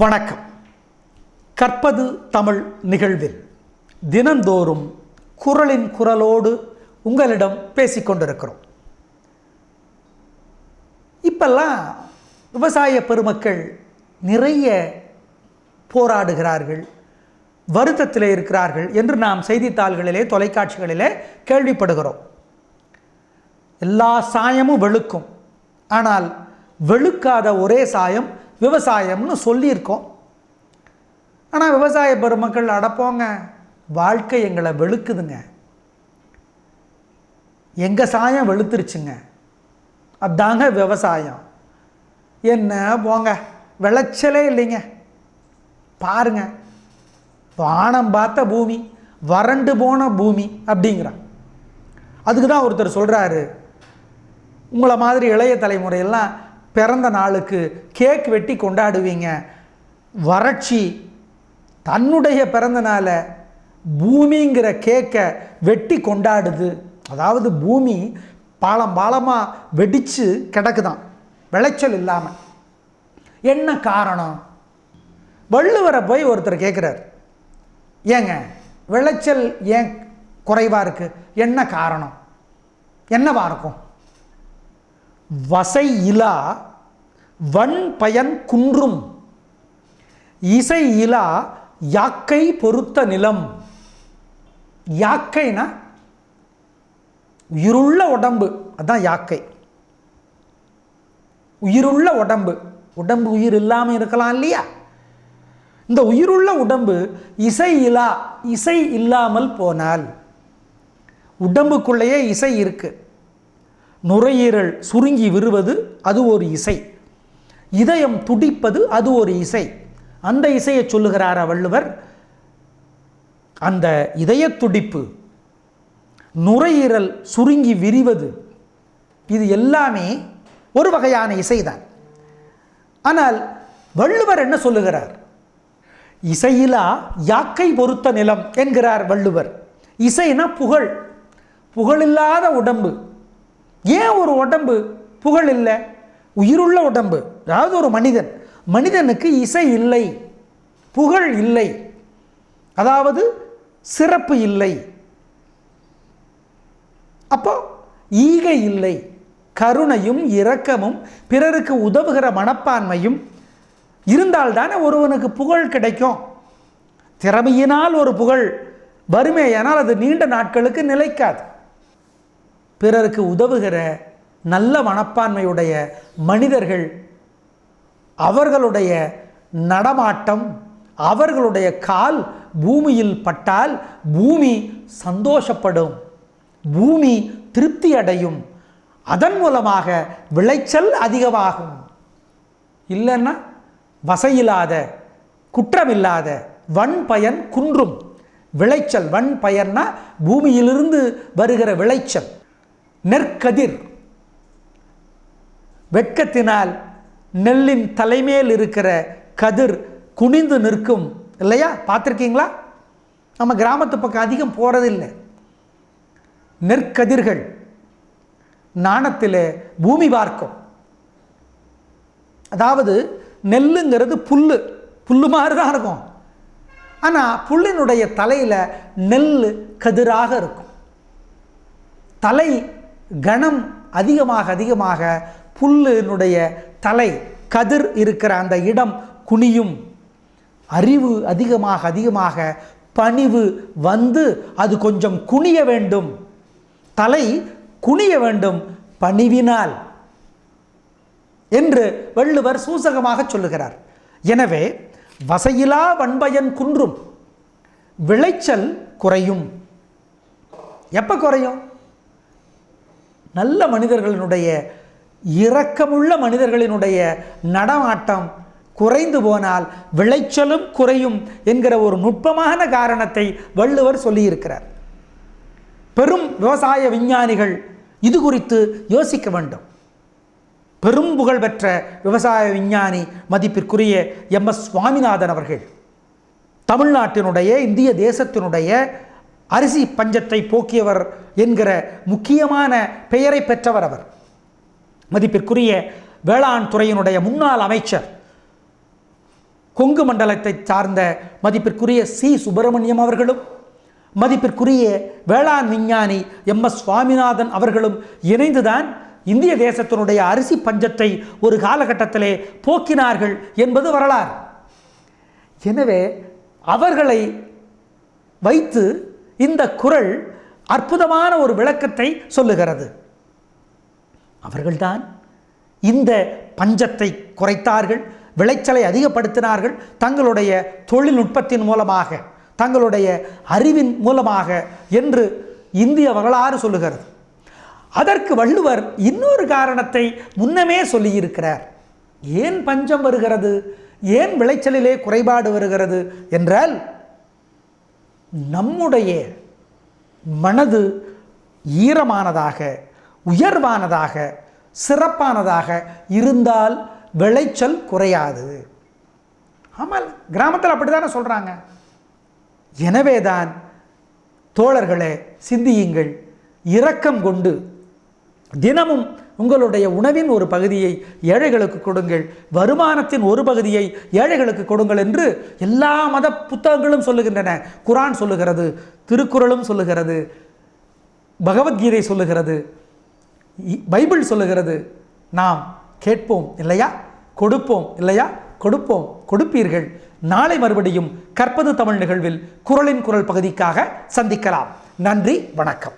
வணக்கம். கற்பது தமிழ் நிகழ்வில். தினந்தோறும் குரலின் குரலோடு உங்களிடம் பேசிக்கொண்டிருக்கிறோம் இப்பெல்லாம் விவசாய பெருமக்கள் நிறைய போராடுகிறார்கள் வருத்தத்தில் இருக்கிறார்கள் என்று நாம் செய்தித்தாள்களிலே தொலைக்காட்சிகளிலே கேள்விப்படுகிறோம். எல்லா சாயமும் வெளுக்கும். ஆனால் வெளுக்காத ஒரே சாயம் விவசாயம்னு சொல்லியிருக்கோம். ஆனால் விவசாய பெருமக்கள் அடப்போங்க வாழ்க்கை எங்களை வெளுக்குதுங்க. எங்கள் சாயம் வெளுத்துருச்சுங்க. அதாங்க விவசாயம். என்ன போங்க. விளைச்சலே இல்லைங்க. பாருங்க. வானம் பார்த்த பூமி வறண்டு போன பூமி அப்படிங்கிறான். அதுக்கு தான் ஒருத்தர் சொல்கிறாரு உங்களை மாதிரி இளைய தலைமுறையெல்லாம் பிறந்த நாளுக்கு கேக் வெட்டி கொண்டாடுவீங்க. வறட்சி தன்னுடைய பிறந்த நாளை பூமிங்கிற கேக்கை வெட்டி கொண்டாடுது. அதாவது பூமி பாலம் பாலமாக வெடித்து கிடக்குதான். விளைச்சல் இல்லாமல் என்ன காரணம்? வள்ளுவரை போய் ஒருத்தர் கேட்குறார் ஏங்க விளைச்சல் ஏன் குறைவாக இருக்குது என்ன காரணம்? என்னவா இருக்கும்? வசை இலா வன் பயன் குன்றும். இசை இலா யாக்கை பொருத்த நிலம். யாக்கைனா உயிருள்ள உடம்பு. அதான் யாக்கை. உயிருள்ள உடம்பு. உடம்பு உயிர் இல்லாமல் இருக்கலாம் இல்லையா? இந்த உயிருள்ள உடம்பு இசை இலா இசை இல்லாமல் போனால் உடம்புக்குள்ளேயே இசை இருக்குது நுரையீரல் சுருங்கி விருவது அது ஒரு இசை. இதயம் துடிப்பது அது ஒரு இசை. அந்த இசையை சொல்லுகிறார வள்ளுவர் அந்த இதய துடிப்பு நுரையீரல் சுருங்கி விரிவது இது எல்லாமே ஒரு வகையான இசைதான். ஆனால் வள்ளுவர் என்ன சொல்லுகிறார்? இசையிலா யாக்கை பொருத்த நிலம் என்கிறார் வள்ளுவர். இசைனா புகழ். புகழில்லாத உடம்பு. ஏன் ஒரு உடம்பு புகழ் இல்லை? உயிருள்ள உடம்பு. அதாவது ஒரு மனிதன். மனிதனுக்கு இசை இல்லை. புகழ் இல்லை. அதாவது சிறப்பு இல்லை. அப்போ ஈகை இல்லை. கருணையும் இரக்கமும் பிறருக்கு உதவுகிற மனப்பான்மையும் இருந்தால்தானே ஒருவனுக்கு புகழ் கிடைக்கும். திறமையினால் ஒரு புகழ் வறுமையானால் அது நீண்ட நாட்களுக்கு நிலைக்காது. பிறருக்கு உதவுகிற நல்ல மனப்பான்மையுடைய மனிதர்கள் அவர்களுடைய நடமாட்டம் அவர்களுடைய கால் பூமியில் பட்டால் பூமி சந்தோஷப்படும் பூமி திருப்தி அடையும் அதன் மூலமாக விளைச்சல் அதிகமாகும். இல்லைன்னா வசையில்லாத குற்றமில்லாத வன் பயன் குன்றும். விளைச்சல் வன் பயன்னா பூமியிலிருந்து வருகிற விளைச்சல். நெற்கதிர். வெட்கத்தினால் நெல்லின் தலைமையில் இருக்கிற கதிர் குனிந்து நிற்கும். இல்லையா? பார்த்துருக்கீங்களா? நம்ம கிராமத்து பக்கம் அதிகம் போகிறதில்லை நெற்கதிர்கள் நாணத்தில் பூமி பார்க்கும். அதாவது நெல்லுங்கிறது புல் புல்லு மாதிரி தான் இருக்கும். ஆனால் புல்லினுடைய தலையில் நெல் கதிராக இருக்கும். தலை கணம் அதிகமாக அதிகமாக புல்லினுடைய தலை கதிர் இருக்கிற அந்த இடம் குனியும். அறிவு அதிகமாக அதிகமாக பணிவு வந்து அது கொஞ்சம் குனிய வேண்டும். தலை குனிய வேண்டும் பணிவினால் என்று வள்ளுவர் சூசகமாக சொல்லுகிறார். எனவே வசையிலா வன்பயன் குன்றும் விளைச்சல் குறையும். எப்போ குறையும்? நல்ல மனிதர்களினுடைய இரக்கமுள்ள மனிதர்களினுடைய நடமாட்டம் குறைந்து போனால் விளைச்சலும் குறையும் என்கிற ஒரு நுட்பமான காரணத்தை வள்ளுவர் சொல்லியிருக்கிறார். பெரும் விவசாய விஞ்ஞானிகள் இது குறித்து யோசிக்க வேண்டும். பெரும் புகழ் பெற்ற விவசாய விஞ்ஞானி மதிப்பிற்குரிய எம் எஸ் சுவாமிநாதன் அவர்கள் தமிழ்நாட்டினுடைய இந்திய தேசத்தினுடைய அரிசி பஞ்சத்தை போக்கியவர் என்கிற முக்கியமான பெயரை பெற்றவர் அவர். மதிப்பிற்குரிய வேளாண் துறையினுடைய முன்னாள் அமைச்சர். கொங்கு மண்டலத்தை சார்ந்த மதிப்பிற்குரிய சி. சுப்பிரமணியம் அவர்களும் மதிப்பிற்குரிய வேளாண் விஞ்ஞானி எம். எஸ். சுவாமிநாதன் அவர்களும் இணைந்துதான் இந்திய தேசத்தினுடைய அரிசி பஞ்சத்தை ஒரு காலகட்டத்திலே போக்கினார்கள் என்பது வரலாறு. எனவே அவர்களை வைத்து இந்த குரல் அற்புதமான ஒரு விளக்கத்தை சொல்லுகிறது. அவர்கள்தான் இந்த பஞ்சத்தை குறைத்தார்கள் விளைச்சலை அதிகப்படுத்தினார்கள் தங்களுடைய தொழில்நுட்பத்தின் மூலமாக தங்களுடைய அறிவின் மூலமாக என்று இந்திய வரலாறு சொல்லுகிறது. அதற்கு வள்ளுவர் இன்னொரு காரணத்தை முன்னமே சொல்லியிருக்கிறார். ஏன் பஞ்சம் வருகிறது? ஏன் விளைச்சலிலே குறைபாடு வருகிறது? என்றால் நம்முடைய மனது ஈரமானதாக உயர்வானதாக சிறப்பானதாக இருந்தால் விளைச்சல் குறையாது. ஆமாம் கிராமத்தில் அப்படி தானே சொல்கிறாங்க எனவேதான் தோழர்களே சிந்தியுங்கள். இரக்கம் கொண்டு தினமும் உங்களுடைய உணவின் ஒரு பகுதியை ஏழைகளுக்கு கொடுங்கள். வருமானத்தின் ஒரு பகுதியை ஏழைகளுக்கு கொடுங்கள் என்று எல்லா மத புத்தகங்களும் சொல்லுகின்றன. குரான் சொல்லுகிறது திருக்குறளும் சொல்லுகிறது பகவத்கீதை சொல்லுகிறது இ- பைபிள் சொல்லுகிறது. நாம் கேட்போம் இல்லையா? கொடுப்போம் இல்லையா? கொடுப்போம் கொடுப்பீர்கள். நாளை மறுபடியும் கற்பது தமிழ் நிகழ்வில் குரலின் குரல் பகுதிக்காக சந்திக்கலாம். நன்றி வணக்கம்.